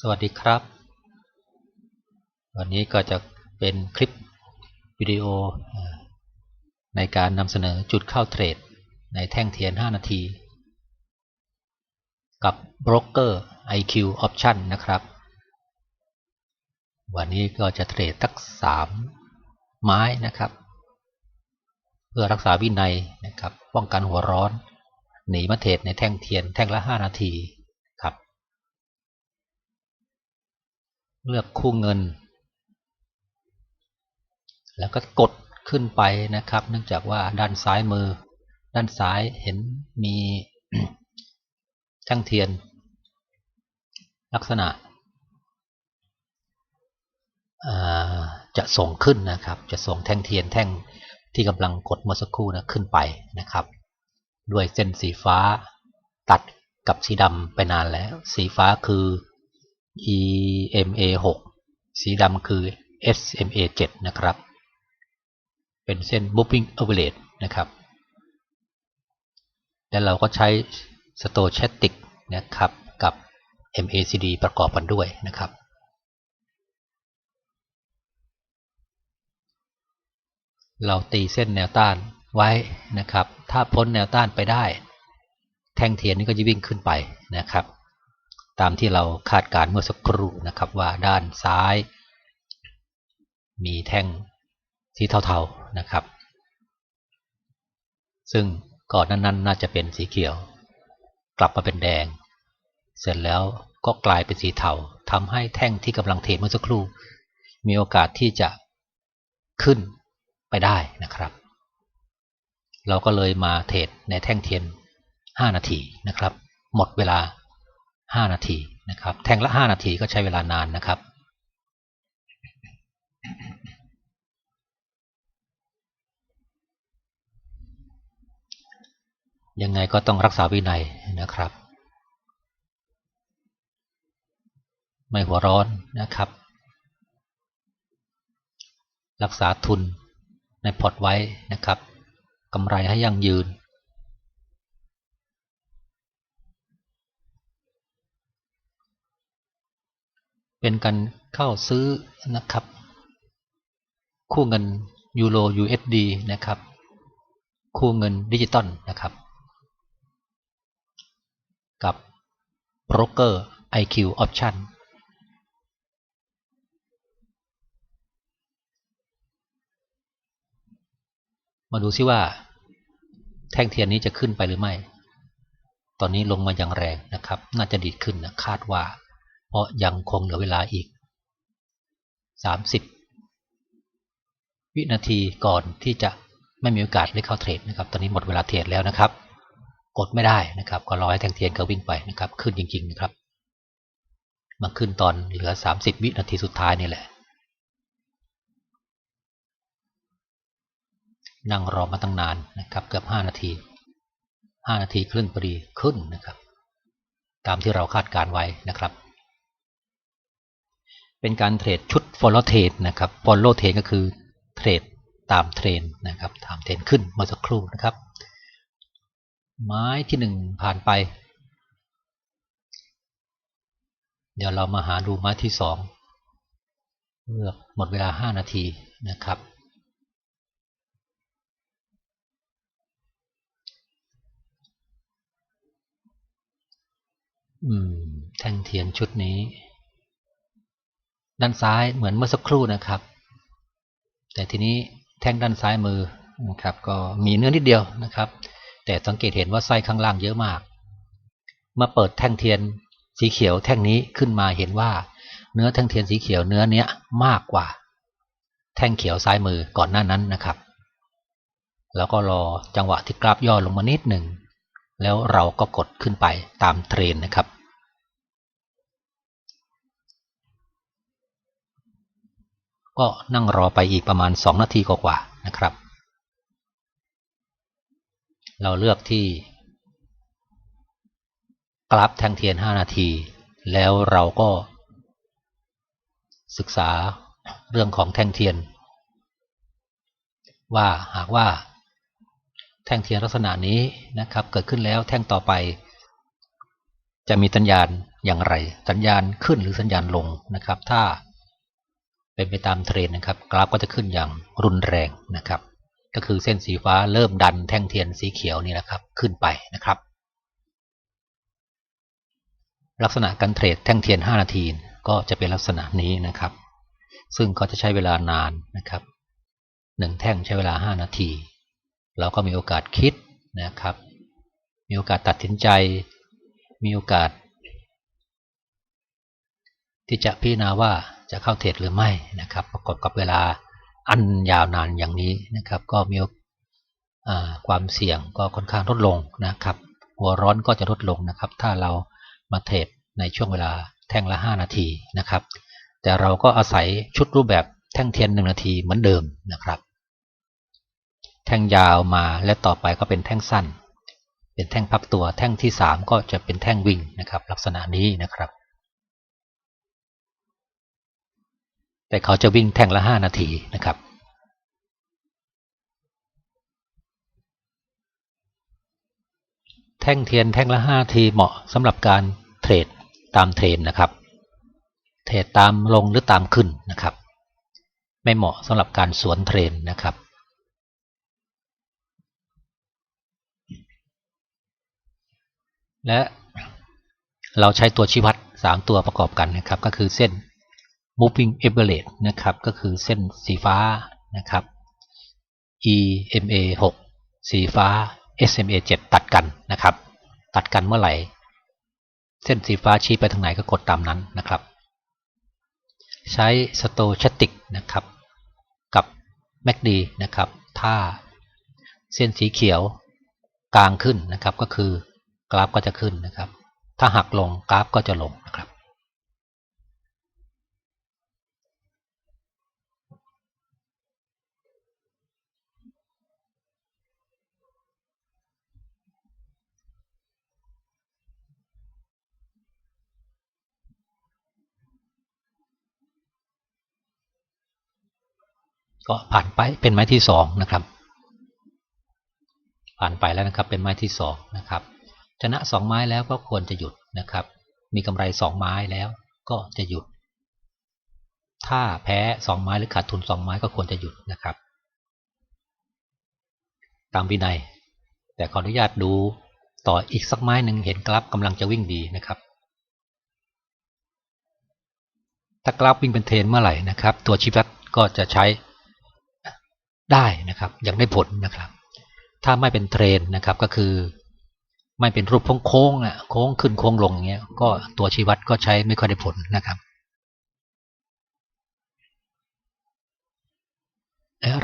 สวัสดีครับ วันนี้ก็จะเป็นคลิปวิดีโอ ในการนำเสนอจุดเข้าเทรด ในแท่งเทียน 5 นาที กับ Broker IQ Option นะครับ วันนี้ก็จะเทรดทัก 3 ไม้นะครับ เพื่อรักษาวินัยนะครับ ป้องกันหัวร้อน หนีมาเทรดในแท่งเทียนแท่งละ 5 นาทีครับ เลือกคู่เงิน แล้วก็กดขึ้นไปนะครับ เนื่องจากว่าด้านซ้ายมือ ด้านซ้ายเห็นมีช่างเทียน ลักษณะจะส่งขึ้นนะครับ จะส่งแท่งเทียนแท่งที่กำลังกดเมื่อสักครู่นะขึ้นไปนะครับ ด้วยเส้นสีฟ้าตัดกับสีดำไปนานแล้ว สีฟ้าคือ EMA 6สีดำคือ SMA 7นะครับ เป็นเส้น moving average นะครับ แล้วเราก็ใช้ stochastic นะครับกับ MACD ประกอบกันด้วยนะครับเราตีเส้นแนวต้านไว้นะครับ ถ้าพ้นแนวต้านไปได้ แท่งเทียนนี้ก็จะวิ่งขึ้นไปนะครับ ตามที่เราคาดการเมื่อสักครู่นะครับว่าด้านซ้าย มีแท่งสีเทาๆนะครับ ซึ่งก่อนนั้นๆน่าจะเป็นสีเขียว กลับมาเป็นแดง เสร็จแล้วก็กลายเป็นสีเทาทำให้แท่งที่กำลังเทรดเมื่อสักครู่ มีโอกาสที่จะขึ้นไปได้นะครับ เราก็เลยมาเทรดในแท่งเทียน 5 นาทีนะครับ หมดเวลา 5 นาทีนะครับ แทงละ 5 นาทีก็ใช้เวลานานนะครับ ยังไงก็ต้องรักษาวินัยนะครับ ไม่หัวร้อนนะครับ รักษาทุนในพอร์ตไว้นะครับกำไรให้ยั่งยืน เป็นการเข้าซื้อนะครับ คู่เงินยูโร USD นะครับ คู่เงินดิจิตอลนะครับ กับ Broker IQ Option มาดูซิว่า แท่งเทียนนี้จะขึ้นไปหรือไม่ ตอนนี้ลงมาอย่างแรงนะครับ น่าจะดีดขึ้นนะคาดว่า เพราะยังคงเหลือเวลาอีก 30 วินาทีก่อนที่จะไม่มีโอกาสได้เข้าเทรดนะครับ ตอนนี้หมดเวลาเทรดแล้วนะครับ กดไม่ได้นะครับ ก็รอให้แทงเทียนเขาวิ่งไปนะครับ ขึ้นจริง ๆ นะครับมาขึ้นตอนเหลือ 30 วินาทีสุดท้ายนี่แหละ นั่งรอมาตั้งนานนะครับ เกือบ 5 นาที 5 นาทีครึ่งพอดีขึ้นนะครับ ตามที่เราคาดการไว้นะครับ เป็นการเทรดชุด follow trade นะครับ follow trade ก็คือเทรดตามเทรนนะครับตามเทรนขึ้นเมื่อสักครู่นะครับ ไม้ที่หนึ่งผ่านไป เดี๋ยวเรามาหาดูไม้ที่สองเลือกหมดเวลาห้านาทีนะครับอืมแท่งเทียนชุดนี้ ด้านซ้ายเหมือนเมื่อสักครู่นะครับ แต่ทีนี้แท่งด้านซ้ายมือนะครับก็มีเนื้อนิดเดียวนะครับ แต่สังเกตเห็นว่าไส้ข้างล่างเยอะมากมื่อเปิดแท่งเทียนสีเขียวแท่งนี้ขึ้นมาเห็นว่า เนื้อแท่งเทียนสีเขียวเนื้อเนี้ยมากกว่า แท่งเขียวซ้ายมือก่อนหน้านั้นนะครับ แล้วก็รอจังหวะที่กราฟย่อลงมานิดหนึ่งแล้วเราก็กดขึ้นไปตามเทรนนะครับ ก็นั่งรอไปอีกประมาณ 2 นาทีกว่าๆนะครับ เราเลือกที่กราฟแทงเทียน 5 นาที แล้วเราก็ศึกษาเรื่องของแทงเทียน ว่าหากว่าแท่งเทียนลักษณะนี้นะครับ เกิดขึ้นแล้วแท่งต่อไป จะมีสัญญาณอย่างไร สัญญาณขึ้นหรือสัญญาณลงนะครับ ถ้า เป็นไปตามเทรนนะครับ กราฟก็จะขึ้นอย่างรุนแรงนะครับ ก็คือเส้นสีฟ้าเริ่มดันแท่งเทียนสีเขียวนี่นะครับขึ้นไปนะครับ ลักษณะการเทรดแท่งเทียน 5 นาทีก็จะเป็นลักษณะนี้นะครับ ซึ่งก็จะใช้เวลานานนะครับหนึ่งแท่งใช้เวลา 5 นาที เราก็มีโอกาสคิดนะครับ มีโอกาสตัดสินใจ มีโอกาส ที่จะพิจารณาว่า จะเข้าเทรดหรือไม่นะครับ ประกอบกับเวลาอันยาวนานอย่างนี้นะครับ ก็มีความเสี่ยงก็ค่อนข้างลดลงนะครับ หัวร้อนก็จะลดลงนะครับ ถ้าเรามาเทรดในช่วงเวลาแท่งละ 5 นาทีนะครับ แต่เราก็อาศัยชุดรูปแบบแท่งเทียน1นาทีเหมือนเดิมนะครับ แท่งยาวมาและต่อไปก็เป็นแท่งสั้น เป็นแท่งพักตัว แท่งที่ 3 ก็จะเป็นแท่งวิ่งนะครับ ลักษณะนี้นะครับ แต่เขาจะวิ่งแท่งละ5นาทีนะครับ แท่งเทียนแท่งละ5นาทีเหมาะสำหรับการเทรดตามเทรนนะครับ เทรดตามลงหรือตามขึ้นนะครับ ไม่เหมาะสำหรับการสวนเทรนนะครับและเราใช้ตัวชี้วัด3ตัวประกอบกันนะครับ ก็คือเส้น moving average นะครับก็คือเส้นสีฟ้านะครับ EMA 6 สีฟ้า SMA 7 ตัดกันนะครับ ตัดกันเมื่อไหร่ เส้นสีฟ้าชี้ไปทางไหนก็กดตามนั้นนะครับ ใช้ stochastic นะครับกับ MACD นะครับ ถ้าเส้นสีเขียวกลางขึ้นนะครับ ก็คือกราฟก็จะขึ้นนะครับ ถ้าหักลงกราฟก็จะลงนะครับ ก็ผ่านไปเป็นไม้ที่สองนะครับ ผ่านไปแล้วนะครับเป็นไม้ที่สองนะครับ ชนะสองไม้แล้วก็ควรจะหยุดนะครับ มีกำไรสองไม้แล้วก็จะหยุด ถ้าแพ้สองไม้หรือขาดทุนสองไม้ก็ควรจะหยุดนะครับ ตามวินัย แต่ขออนุญาตดูต่ออีกสักไม้หนึ่งเห็นกราฟกำลังจะวิ่งดีนะครับถ้ากราฟวิ่งเป็นเทรนเมื่อไหร่นะครับ ตัวชี้วัดก็จะใช้ ได้นะครับยังได้ผลนะครับ ถ้าไม่เป็นเทรนนะครับก็คือ ไม่เป็นรูปโค้งๆอะโค้งขึ้นโค้งลงเงี้ยก็ตัวชี้วัดก็ใช้ไม่ค่อยได้ผลนะครับ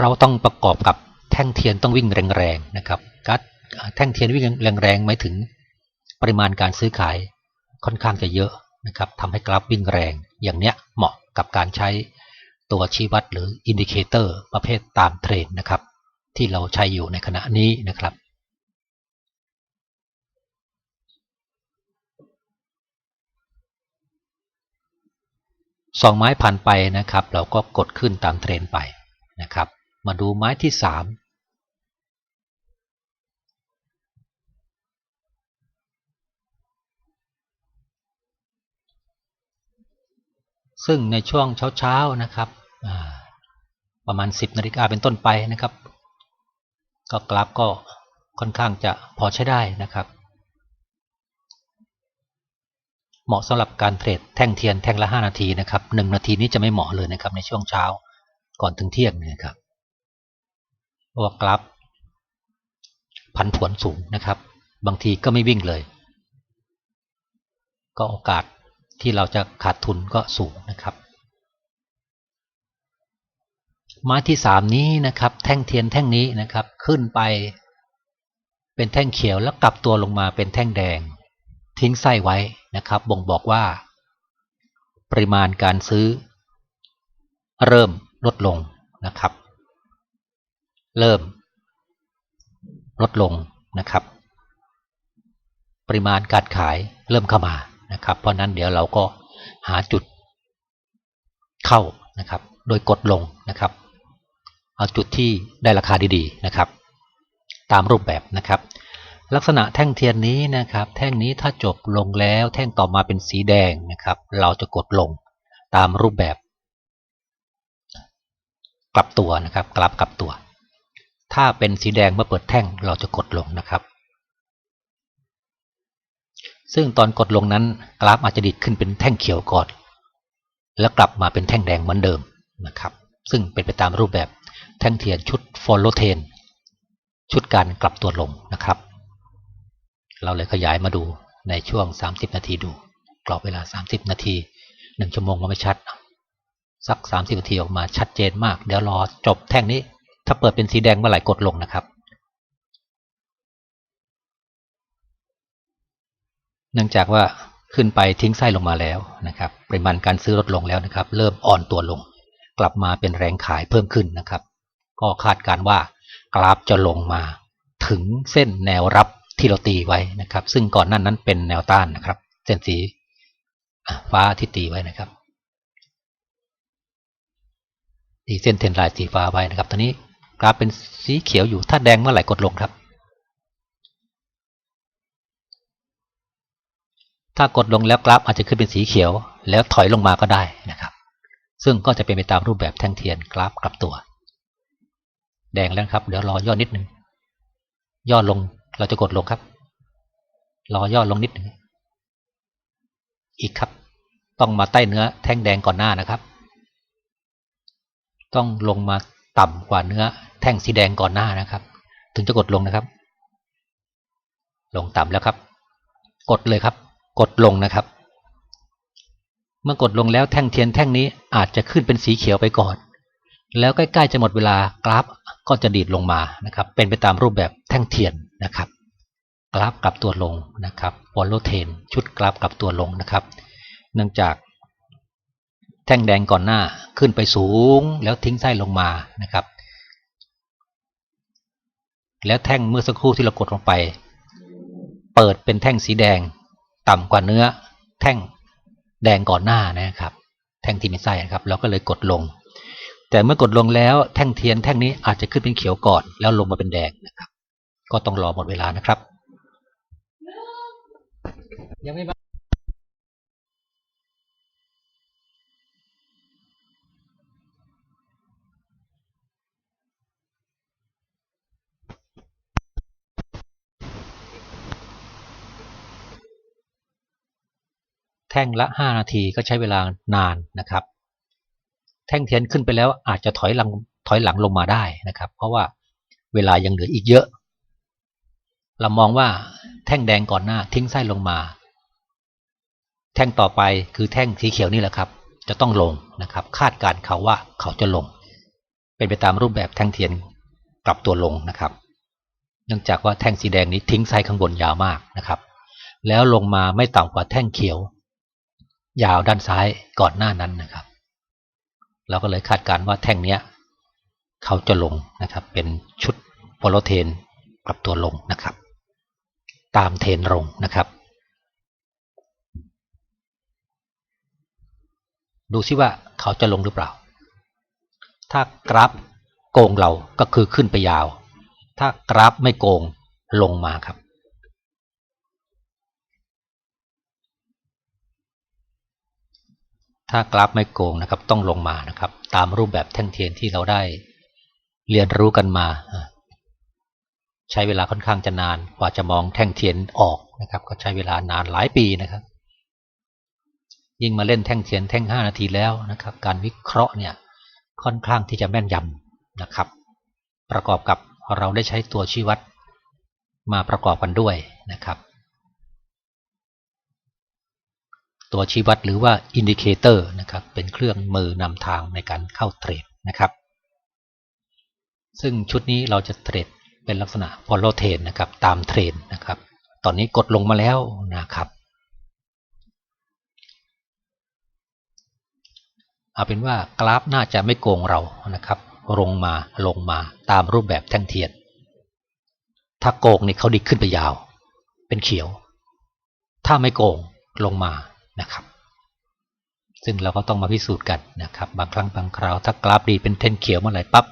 เราต้องประกอบกับแท่งเทียนต้องวิ่งแรงๆนะครับการแท่งเทียนวิ่งแรงๆหมายถึงปริมาณการซื้อขายค่อนข้างจะเยอะนะครับทำให้กราฟวิ่งแรงอย่างเนี้ยเหมาะกับการใช้ ตัวชี้วัดหรืออินดิเคเตอร์ประเภทตามเทรนนะครับ ที่เราใช้อยู่ในขณะนี้นะครับ สองไม้ผ่านไปนะครับ เราก็กดขึ้นตามเทรนไปนะครับ มาดูไม้ที่สามซึ่งในช่วงเช้าๆนะครับ ประมาณ 10นาฬิกาเป็นต้นไปนะครับ ก็กราฟก็ค่อนข้างจะพอใช้ได้นะครับ เหมาะสำหรับการเทรดแท่งเทียนแท่งละ 5 นาทีนะครับ1นาทีนี้จะไม่เหมาะเลยนะครับในช่วงเช้าก่อนถึงเที่ยงนะครับเพราะว่ากราฟผันผวนสูงนะครับ บางทีก็ไม่วิ่งเลย ก็โอกาสที่เราจะขาดทุนก็สูงนะครับ ไม้ที่สามนี้นะครับ แท่งเทียนแท่งนี้นะครับ ขึ้นไปเป็นแท่งเขียวแล้วกลับตัวลงมาเป็นแท่งแดง ทิ้งไส้ไว้นะครับ บ่งบอกว่า ปริมาณการซื้อ เริ่มลดลงนะครับ เริ่ม ลดลงนะครับ ปริมาณการขายเริ่มเข้ามานะครับ เพราะนั้นเดี๋ยวเราก็หาจุดเข้านะครับ โดยกดลงนะครับ เอาจุดที่ได้ราคาดีๆนะครับ ตามรูปแบบนะครับ ลักษณะแท่งเทียนนี้นะครับ แท่งนี้ถ้าจบลงแล้วแท่งต่อมาเป็นสีแดงนะครับ เราจะกดลงตามรูปแบบ กลับตัวนะครับ กลับกลับตัว ถ้าเป็นสีแดงเมื่อเปิดแท่งเราจะกดลงนะครับซึ่งตอนกดลงนั้นกราฟอาจจะดีดขึ้นเป็นแท่งเขียวก่อน แล้วกลับมาเป็นแท่งแดงเหมือนเดิมนะครับ ซึ่งเป็นไปตามรูปแบบ แท่งเทียนชุด follow t ชุดการกลับตัวลงนะครับ เราเลยขยายมาดูในช่วง 30 นาทีดู กรอบเวลา 30 นาที 1 ชั่วโมงมาไม่ชัด สัก 30 นาทีออกมาชัดเจนมาก เดี๋ยวรอจบแท่งนี้ ถ้าเปิดเป็นสีแดงเมื่อไหร่กดลงนะครับเนื่องจากว่าขึ้นไปทิ้งไส้ลงมาแล้วนะครับปริมาณการซื้อลดลงแล้วนะครับ เริ่มอ่อนตัวลง กลับมาเป็นแรงขายเพิ่มขึ้นนะครับ ก็คาดการว่ากราฟจะลงมาถึงเส้นแนวรับที่เราตีไว้นะครับ ซึ่งก่อนหนั้นนั้นเป็นแนวต้านนะครับ เส้นสีฟ้าที่ตีไว้นะครับตีเส้นเทนไลน์สีฟ้าไว้นะครับตอนนี้กราฟเป็นสีเขียวอยู่ถ้าแดงเมื่อไหร่กดลงครับ ถ้ากดลงแล้วกราฟอาจจะขึ้นเป็นสีเขียว แล้วถอยลงมาก็ได้นะครับ ซึ่งก็จะเป็นไปตามรูปแบบแท่งเทียนกราฟกลับตัว แดงแล้วครับ เดี๋ยวรอย่อนิดหนึ่งย่อลงเราจะกดลงครับ รอย่อลงนิดหนึ่งอีกครับ ต้องมาใต้เนื้อแท่งแดงก่อนหน้านะครับ ต้องลงมาต่ำกว่าเนื้อ แท่งสีแดงก่อนหน้านะครับ ถึงจะกดลงนะครับ ลงต่ำแล้วครับ กดเลยครับ กดลงนะครับ เมื่อกดลงแล้วแท่งเทียนแท่งนี้อาจจะขึ้นเป็นสีเขียวไปก่อน แล้วใกล้ๆจะหมดเวลากราฟ ก็จะดีดลงมานะครับ เป็นไปตามรูปแบบแท่งเทียนนะครับ กราฟกลับตัวลงนะครับวอลโลเทนชุดกราฟกลับตัวลงนะครับ เนื่องจาก แท่งแดงก่อนหน้าขึ้นไปสูงแล้วทิ้งไส้ลงมานะครับ แล้วแท่งเมื่อสักครู่ที่เรากดลงไป เปิดเป็นแท่งสีแดงต่ำกว่าเนื้อ แท่งแดงก่อนหน้านะครับ แท่งที่มีไส้นะครับ เราก็เลยกดลง แต่เมื่อกดลงแล้วแท่งเทียนแท่งนี้อาจจะขึ้นเป็นเขียวก่อนแล้วลงมาเป็นแดงนะครับ ก็ต้องรอหมดเวลานะครับ ยังไม่แท่งละ 5 นาทีก็ใช้เวลานานนะครับ แท่งเทียนขึ้นไปแล้วอาจจะถอยหลังถอยหลังลงมาได้นะครับ เพราะว่าเวลายังเหลืออีกเยอะ เรามองว่าแท่งแดงก่อนหน้าทิ้งไส้ลงมา แท่งต่อไปคือแท่งสีเขียวนี่แหละครับ จะต้องลงนะครับ คาดการเขาว่าเขาจะลง เป็นไปตามรูปแบบแท่งเทียนกลับตัวลงนะครับ เนื่องจากว่าแท่งสีแดงนี้ทิ้งไส้ข้างบนยาวมากนะครับ แล้วลงมาไม่ต่ำกว่าแท่งเขียว ยาวด้านซ้ายก่อนหน้านั้นนะครับ เราก็เลยคาดการว่าแท่งเนี้ยเขาจะลงนะครับ เป็นชุดโพลเทนกลับตัวลงนะครับ ตามเทนลงนะครับ ดูซิว่าเขาจะลงหรือเปล่า ถ้ากราฟโกงเราก็คือขึ้นไปยาว ถ้ากราฟไม่โกงลงมาครับ ถ้ากราฟไม่โกงนะครับต้องลงมานะครับ ตามรูปแบบแท่งเทียนที่เราได้เรียนรู้กันมา ใช้เวลาค่อนข้างจะนานกว่าจะมองแท่งเทียนออกนะครับ ก็ใช้เวลานานหลายปีนะครับ ยิ่งมาเล่นแท่งเทียนแท่ง 5 นาทีแล้วนะครับ การวิเคราะห์เนี่ยค่อนข้างที่จะแม่นยำนะครับ ประกอบกับเราได้ใช้ตัวชี้วัดมาประกอบกันด้วยนะครับ ตัวชี้วัดหรือว่าอินดิเคเตอร์นะครับเป็นเครื่องมือนำทางในการเข้าเทรดนะครับซึ่งชุดนี้เราจะเทรดเป็นลักษณะ follow trend นะครับตามเทรนนะครับ ตอนนี้กดลงมาแล้วนะครับเอาเป็นว่ากราฟน่าจะไม่โกงเรานะครับ ลงมาลงมาตามรูปแบบแท่งเทียน ถ้าโกงนี่เขาดิขึ้นไปยาว เป็นเขียว ถ้าไม่โกงลงมา นะครับ ซึ่งเราก็ต้องมาพิสูจน์กันนะครับ บางครั้งบางคราวถ้ากราฟดีเป็นเทนเขียวเมื่อไหร่ปั๊บ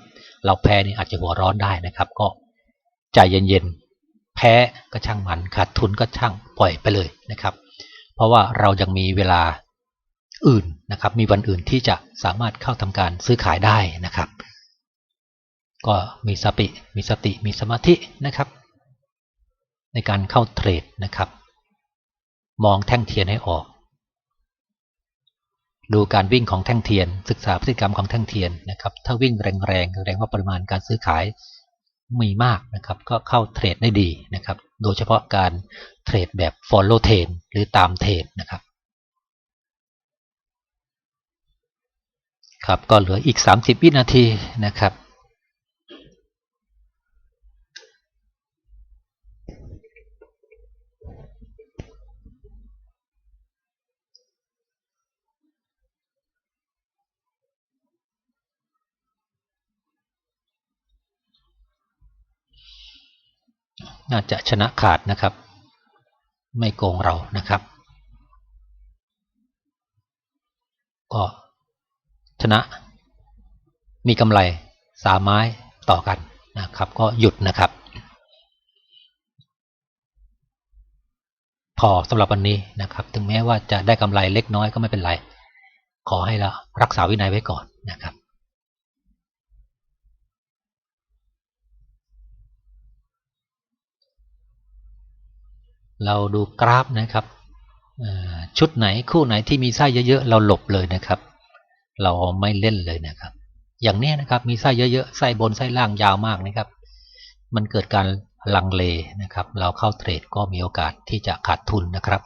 เราแพ้นี่อาจจะหัวร้อนได้นะครับ ก็ใจเย็นๆแพ้ก็ช่างมันขาดทุนก็ช่างปล่อยไปเลยนะครับ เพราะว่าเรายังมีเวลาอื่นนะครับ มีวันอื่นที่จะสามารถเข้าทำการซื้อขายได้นะครับ ก็มีสติมีสติมีสมาธินะครับ ในการเข้าเทรดนะครับ มองแท่งเทียนให้ออก ดูการวิ่งของแท่งเทียน ศึกษาพฤติกรรมของแท่งเทียนนะครับ ถ้าวิ่งแรงๆแสดงว่าปริมาณการซื้อขายมีมากนะครับ ก็เข้าเทรดได้ดีนะครับ โดยเฉพาะการเทรดแบบ follow trend หรือตามเทรดนะครับ ครับก็เหลืออีก 30 วินาทีนะครับ น่าจะชนะขาดนะครับ ไม่โกงเรานะครับ ก็ชนะ มีกำไรสามไม้ต่อกันนะครับ ก็หยุดนะครับ พอสำหรับวันนี้นะครับ ถึงแม้ว่าจะได้กำไรเล็กน้อยก็ไม่เป็นไร ขอให้เรารักษาวินัยไว้ก่อนนะครับ เราดูกราฟนะครับชุดไหนคู่ไหนที่มีไส้เยอะๆเราหลบเลยนะครับ เราไม่เล่นเลยนะครับ อย่างนี้นะครับมีไส้เยอะๆไส้บนไส้ล่างยาวมากนะครับ มันเกิดการลังเลนะครับ เราเข้าเทรดก็มีโอกาสที่จะขาดทุนนะครับ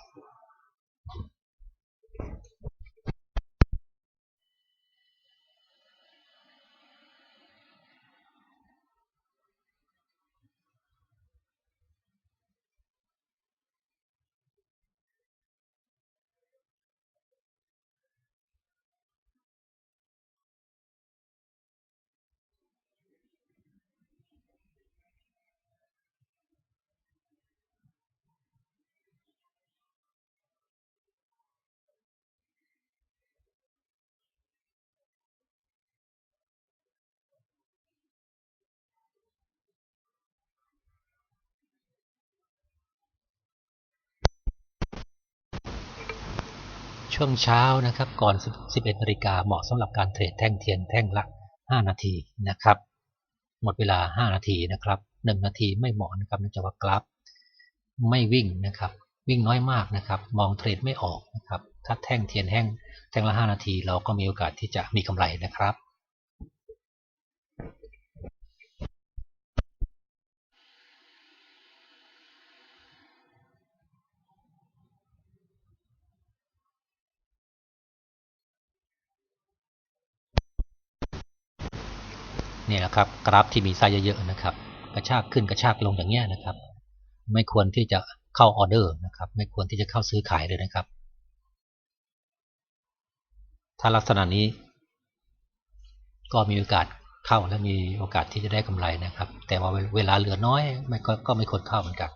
ช่วงเช้านะครับก่อน 11นาฬิกาเหมาะสำหรับการเทรดแท่งเทียนแท่งละ 5 นาทีนะครับ หมดเวลา 5 นาทีนะครับ 1 นาทีไม่เหมาะนะครับเนื่องจากว่ากราฟไม่วิ่งนะครับ วิ่งน้อยมากนะครับ มองเทรดไม่ออกนะครับ ถ้าแท่งเทียนแห้งแท่งละ 5 นาที เราก็มีโอกาสที่จะมีกำไรนะครับ นี่แหละครับกราฟที่มีไส้เยอะๆนะครับ กระชากขึ้นกระชากลงอย่างเงี้ยนะครับ ไม่ควรที่จะเข้าออเดอร์นะครับ ไม่ควรที่จะเข้าซื้อขายเลยนะครับ ถ้าลักษณะนี้ ก็มีโอกาสเข้าและมีโอกาสที่จะได้กำไรนะครับ แต่ว่าเวลาเหลือน้อยไม่ก็ไม่ควรเข้าเหมือนกัน